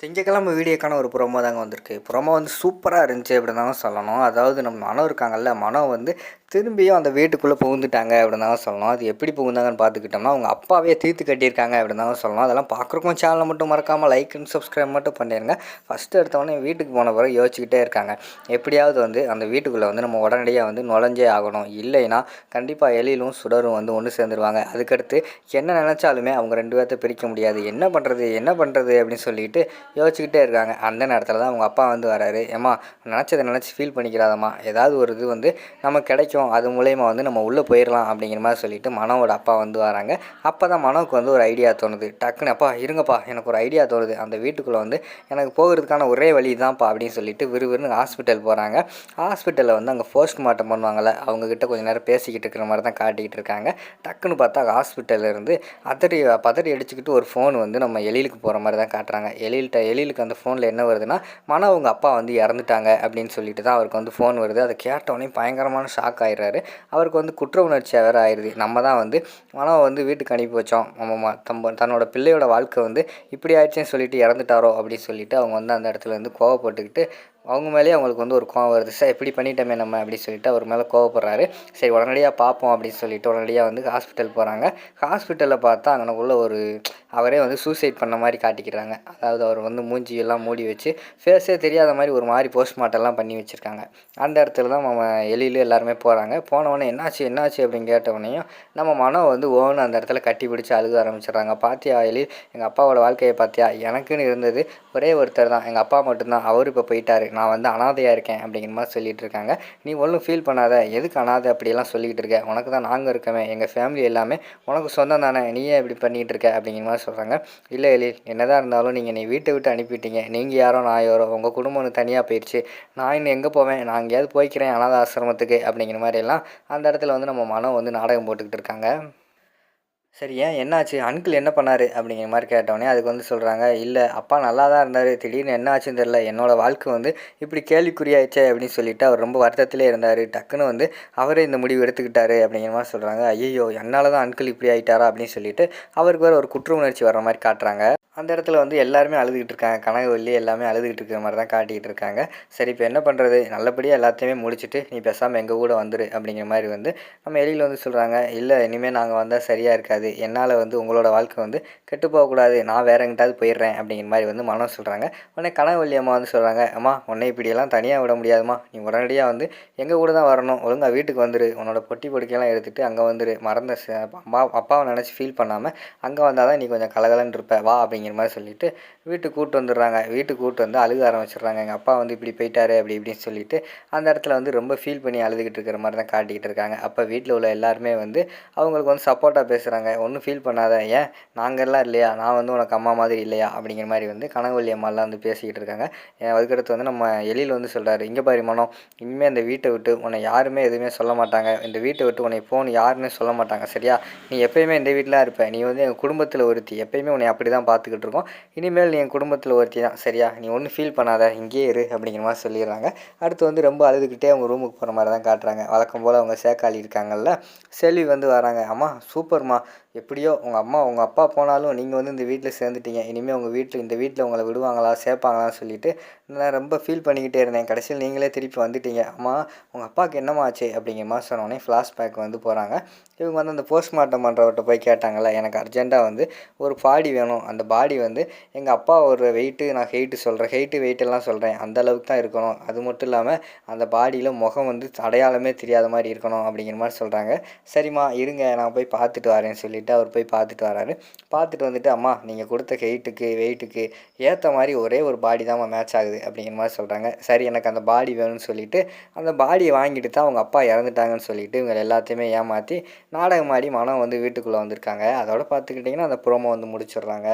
திங்கக்கிழமை வீடியோக்கான ஒரு ப்ரோமோ தாங்க வந்திருக்கு. ப்ரோமோ வந்து சூப்பராக இருந்துச்சு அப்படின்னு தாங்க சொல்லணும். அதாவது நம்ம மனம் இருக்காங்கல்ல மனம் வந்து திரும்பியும் அந்த வீட்டுக்குள்ளே புகுந்துட்டாங்க அப்படின்னு தான் சொல்லணும். அது எப்படி புகுந்தாங்கன்னு பார்த்துக்கிட்டோம்னா அவங்க அப்பாவே தீர்த்து கட்டியிருக்காங்க அப்படின்னு தான் சொல்லணும். அதெல்லாம் பார்க்குறக்கும் சேனலை மட்டும் மறக்காமல் லைக் அண்ட் சப்ஸ்கிரைப் மட்டும் பண்ணிடுங்க ஃபஸ்ட்டு எடுத்தவொடனே வீட்டுக்கு போன பிறகு யோசிச்சுக்கிட்டே இருக்காங்க. எப்படியாவது வந்து அந்த வீட்டுக்குள்ளே வந்து நம்ம உடனடியாக வந்து நுழைஞ்சே ஆகணும். இல்லைன்னா கண்டிப்பாக எலியிலும் சுடரும் வந்து ஒன்று சேர்ந்துருவாங்க. அதுக்கடுத்து என்ன நினச்சாலுமே அவங்க ரெண்டு பேர்த்த பிரிக்க முடியாது. என்ன பண்ணுறது என்ன பண்ணுறது அப்படின்னு சொல்லிட்டு யோசிச்சுக்கிட்டே இருக்காங்க. அந்த நேரத்தில் தான் அவங்க அப்பா வந்து வராரு. ஏம்மா நினச்சதை நினச்சி ஃபீல் பண்ணிக்கிறாதம்மா ஏதாவது ஒரு இது வந்து நமக்கு கிடைக்கும். அது மூலயமா வந்து நம்ம உள்ளே போயிடலாம் அப்படிங்கிற மாதிரி சொல்லிட்டு மனோவோட அப்பா வந்து வராங்க. அப்போ தான் மனோவுக்கு வந்து ஒரு ஐடியா தோணுது. டக்குன்னு அப்பா இருங்கப்பா எனக்கு ஒரு ஐடியா தோணுது. அந்த வீட்டுக்குள்ளே வந்து எனக்கு போகிறதுக்கான ஒரே வழி தான்ப்பா அப்படின்னு சொல்லிட்டு விறுவிறுன்னு ஹாஸ்பிட்டல் போகிறாங்க ஹாஸ்பிட்டலில் வந்து அங்கே போஸ்ட்மார்ட்டம் பண்ணுவாங்கள்ல அவங்கக்கிட்ட கொஞ்ச நேரம் பேசிக்கிட்டு இருக்கிற மாதிரி தான் காட்டிக்கிட்டு இருக்காங்க. டக்குன்னு பார்த்தா ஹாஸ்பிட்டல்லேருந்து அதடி அதறி பதறி அடிச்சுக்கிட்டு ஒரு ஃபோன் வந்து நம்ம எழிலுக்கு போகிற மாதிரி தான் காட்டுறாங்க. எழில்கிட்ட எழிலுக்கு அந்த ஃபோனில் என்ன வருதுன்னா மனோ அவங்க அப்பா வந்து இறந்துட்டாங்க அப்படின்னு சொல்லிட்டு தான் அவருக்கு வந்து ஃபோன் வருது. அதை கேட்டோடனே பயங்கரமான ஷாக் ஆயிடுறாரு. அவருக்கு வந்து குற்ற உணர்ச்சியாக வேறு ஆயிடுது. நம்ம தான் வந்து மனவை வந்து வீட்டுக்கு அனுப்பி வச்சோம். நம்ம தம்ப தன்னோட பிள்ளையோட வாழ்க்கை வந்து இப்படி ஆயிடுச்சுன்னு சொல்லிட்டு இறந்துட்டாரோ அப்படின்னு சொல்லிட்டு அவங்க வந்து அந்த இடத்துல வந்து கோவப்பட்டுக்கிட்டு அவங்க மேலேயே அவங்களுக்கு வந்து ஒரு கோவம் வருது. சார் இப்படி பண்ணிட்டோமே நம்ம அப்படின்னு சொல்லிட்டு அவர் மேலே கோவப்படுறாரு. சரி உடனடியாக பார்ப்போம் அப்படின்னு சொல்லிட்டு உடனடியாக வந்து ஹாஸ்பிட்டல் போகிறாங்க ஹாஸ்பிட்டலில் பார்த்தா அங்கனக்குள்ள ஒரு அவரே வந்து சூசைட் பண்ண மாதிரி காட்டிக்கிறாங்க. அதாவது அவர் வந்து மூஞ்சியெல்லாம் மூடி வச்சு ஃபேஸே தெரியாத மாதிரி ஒரு மாதிரி போஸ்ட்மார்ட்டம்லாம் பண்ணி வச்சுருக்காங்க. அந்த இடத்துல தான் நம்ம எலியில எல்லாருமே போகிறாங்க போனவொடனே என்னாச்சு என்னாச்சு அப்படின்னு கேட்டவொடனையும் நம்ம மனம் வந்து ஓன்னு அந்த இடத்துல கட்டி பிடிச்சி அழுக ஆரம்பிச்சிடுறாங்க. பாத்தியா எலி எங்கள் அப்பாவோட வாழ்க்கையை பார்த்தியா எனக்குன்னு இருந்தது ஒரே ஒருத்தர் தான். எங்கள் அப்பா மட்டும்தான். அவர் இப்போ போயிட்டாரு. நான் வந்து அனாதையாக இருக்கேன் அப்படிங்கிற மாதிரி சொல்லிகிட்டு இருக்காங்க. நீ ஒன்றும் ஃபீல் பண்ணாத. எதுக்கு அனாதை அப்படியெல்லாம் சொல்லிக்கிட்டு இருக்க? உனக்கு தான் நாங்கள் இருக்கமே. எங்கள் ஃபேமிலி எல்லாமே உனக்கு சொந்தம் தானே. நீயே இப்படி பண்ணிகிட்டு இருக்க அப்படிங்கிற மாதிரி சொல்கிறாங்க இல்லை எழில் என்னதான் இருந்தாலும் நீங்கள் நீ வீட்டை விட்டு அனுப்பிட்டீங்க நீங்கள் யாரோ நான் யாரோ. உங்கள் குடும்பம் ஒன்று தனியாக போயிடுச்சு நான் இன்னும் எங்கே போவேன்? நான் எங்கேயாவது போய்க்கிறேன் அனாத ஆசிரமத்துக்கு அப்படிங்கிற மாதிரி எல்லாம் அந்த இடத்துல வந்து நம்ம மனம் வந்து நாடகம் போட்டுக்கிட்டு இருக்காங்க. சரி ஏன் என்னாச்சு? அங்கிள் என்ன பண்ணார்? அப்படிங்கிற மாதிரி கேட்டோடனே அதுக்கு வந்து சொல்கிறாங்க இல்லை அப்பா நல்லா தான் இருந்தார். திடீர்னு என்ன ஆச்சுன்னு தெரில என்னோடய வாழ்க்கை வந்து இப்படி கேள்விக்குறியாயிடுச்சே அப்படின்னு சொல்லிட்டு அவர் ரொம்ப வருத்தத்திலே இருந்தார். டக்குன்னு வந்து அவரே இந்த முடிவு எடுத்துக்கிட்டாரு அப்படிங்கிற மாதிரி சொல்கிறாங்க ஐயோ என்னால் தான் அங்கிள் இப்படி ஆகிட்டாரா அப்படின்னு சொல்லிட்டு அவருக்கு வேறு ஒரு குற்ற உணர்ச்சி வர்ற மாதிரி காட்டுறாங்க. அந்த இடத்துல வந்து எல்லாருமே அழுதுகிட்டு இருக்காங்க. கனகவல்லி எல்லாமே அழுதுகிட்டு இருக்கிற மாதிரி தான் காட்டிகிட்டு இருக்காங்க. சரி இப்போ என்ன பண்ணுறது நல்லபடியாக எல்லாத்தையுமே முடிச்சுட்டு நீ பேசாமல் எங்கள் கூட வந்துரு அப்படிங்கிற மாதிரி வந்து நம்ம எலியில் வந்து சொல்கிறாங்க இல்லை இனிமேல் நாங்கள் வந்தால் சரியாக இருக்காது. என்னால் வந்து உங்களோட வாழ்க்கை வந்து கெட்டு போகக்கூடாது நான் வேற எங்கிட்டாவது போயிடுறேன் அப்படிங்கிற மாதிரி வந்து மனம் சொல்கிறாங்க உடனே கனகவல்லி அம்மா வந்து சொல்கிறாங்க அம்மா உன்னை இப்படியெல்லாம் தனியாக விட முடியாதும்மா. நீ உடனடியாக வந்து எங்கள் கூட தான் வரணும். ஒழுங்காக வீட்டுக்கு வந்துரு. உன்னோட பொட்டி பொடிக்கையெல்லாம் எடுத்துகிட்டு அங்கே வந்துரு. மறந்த அம்மா அப்பாவை நினச்சி ஃபீல் பண்ணாமல் அங்கே வந்தால் தான் நீ கொஞ்சம் கலகலன்னு இருப்ப. வா அப்படிங்கிற மாதிரி சொல்லிவிட்டு வீட்டுக்கு கூட்டு வந்துடுறாங்க. வீட்டுக்கு கூப்பிட்டு வந்து அழுக ஆரம்பிச்சிடுறாங்க. எங்கள் அப்பா வந்து இப்படி போயிட்டாரு அப்படி இப்படின்னு சொல்லிட்டு அந்த இடத்துல வந்து ரொம்ப ஃபீல் பண்ணி அழுதுகிட்டு இருக்கிற மாதிரி தான் காட்டிக்கிட்டு இருக்காங்க. அப்போ வீட்டில் உள்ள எல்லாருமே வந்து அவங்களுக்கு வந்து சப்போர்ட்டாக பேசுகிறாங்க ஒன்றும் ஃபீல் பண்ணாத ஏன் நாங்கள்லாம் இல்லையா? நான் வந்து உனக்கு அம்மா மாதிரி இல்லையா? அப்படிங்கிற மாதிரி வந்து கனகவல்லி அம்மாலாம் வந்து பேசிக்கிட்டு இருக்காங்க. ஏன் அதுக்கடுத்து வந்து நம்ம எழில் வந்து சொல்கிறாரு இங்கே பாரு மனம் இனிமேல் இந்த வீட்டை விட்டு உன்னை யாருமே எதுவுமே சொல்ல மாட்டாங்க. இந்த வீட்டை விட்டு உன்னை ஃபோன் யாருன்னு சொல்ல மாட்டாங்க. சரியா? நீ எப்பயுமே இந்த வீட்டில் இருப்ப. நீ வந்து எங்கள் குடும்பத்தில் ஒருத்தி. எப்பயுமே உன்னை அப்படி தான் பார்த்துக்கிட்டு இருக்கோம். இனிமேல் நீ என் குடும்பத்தில் ஒருத்தி தான் சரியா? நீ ஒன்றும் ஃபீல் பண்ணாத. இங்கேயே இரு அப்படிங்கிற மாதிரி சொல்லிடுறாங்க. அடுத்து வந்து ரொம்ப அழுதுகிட்டே அவங்க ரூமுக்கு போகிற மாதிரி தான் காட்டுறாங்க. வழக்கம் போல் அவங்க சேக்காளி இருக்காங்கல்ல செல்வி வந்து வராங்க. அம்மா சூப்பர்மா எப்படியோ உங்கள் அம்மா உங்கள் அப்பா போனாலும் நீங்கள் வந்து இந்த வீட்டில் சேர்ந்துட்டீங்க. இனிமேல் உங்கள் வீட்டில் இந்த வீட்டில் உங்களை விடுவாங்களா சேர்ப்பாங்களான்னு சொல்லிட்டு நான் ரொம்ப ஃபீல் பண்ணிக்கிட்டே இருந்தேன். கடைசியில் நீங்களே திருப்பி வந்துட்டீங்க. அம்மா உங்கள் அப்பாவுக்கு என்னம்மா ஆச்சு? அப்படிங்கிற மாதிரி சொன்னோடனே ஃப்ளாஷ்பேக் வந்து போகிறாங்க இவங்க வந்து அந்த போஸ்ட்மார்ட்டம் பண்ணுறவர்கிட்ட போய் கேட்டாங்கல்ல எனக்கு அர்ஜென்ட்டாக வந்து ஒரு பாடி வேணும். அந்த பாடி வந்து எங்கள் அப்பா ஒரு வெயிட்டு நான் ஹெயிட்டு சொல்கிறேன் ஹெயிட்டு வெயிட்டெல்லாம் சொல்கிறேன் அந்த அளவுக்கு தான் இருக்கணும். அது மட்டும் இல்லாமல் அந்த பாடியில் முகம் வந்து அடையாளமே தெரியாத மாதிரி இருக்கணும் அப்படிங்கிற மாதிரி சொல்கிறாங்க சரிம்மா இருங்க நான் போய் பார்த்துட்டு வரேன்னு சொல்லிட்டு அவர் போய் பார்த்துட்டு வராரு. பார்த்துட்டு வந்துட்டு அம்மா நீங்கள் கொடுத்த ஹெயிட்டுக்கு வெயிட்டுக்கு ஏற்ற மாதிரி ஒரே ஒரு பாடி தான் மேட்ச் ஆகுது. அப்படிங்கிற மாதிரி சொல்கிறாங்க சரி எனக்கு அந்த பாடி வேணும்னு சொல்லிட்டு அந்த பாடியை வாங்கிட்டு தான் அவங்க அப்பா இறந்துட்டாங்கன்னு சொல்லிட்டு இவங்க எல்லாத்தையுமே ஏமாற்றி நாடகம் ஆடி மனம் வந்து வீட்டுக்குள்ளே வந்திருக்காங்க. அதோட பார்த்துக்கிட்டிங்கன்னா அந்த ப்ரோமோ வந்து முடிச்சிடுறாங்க.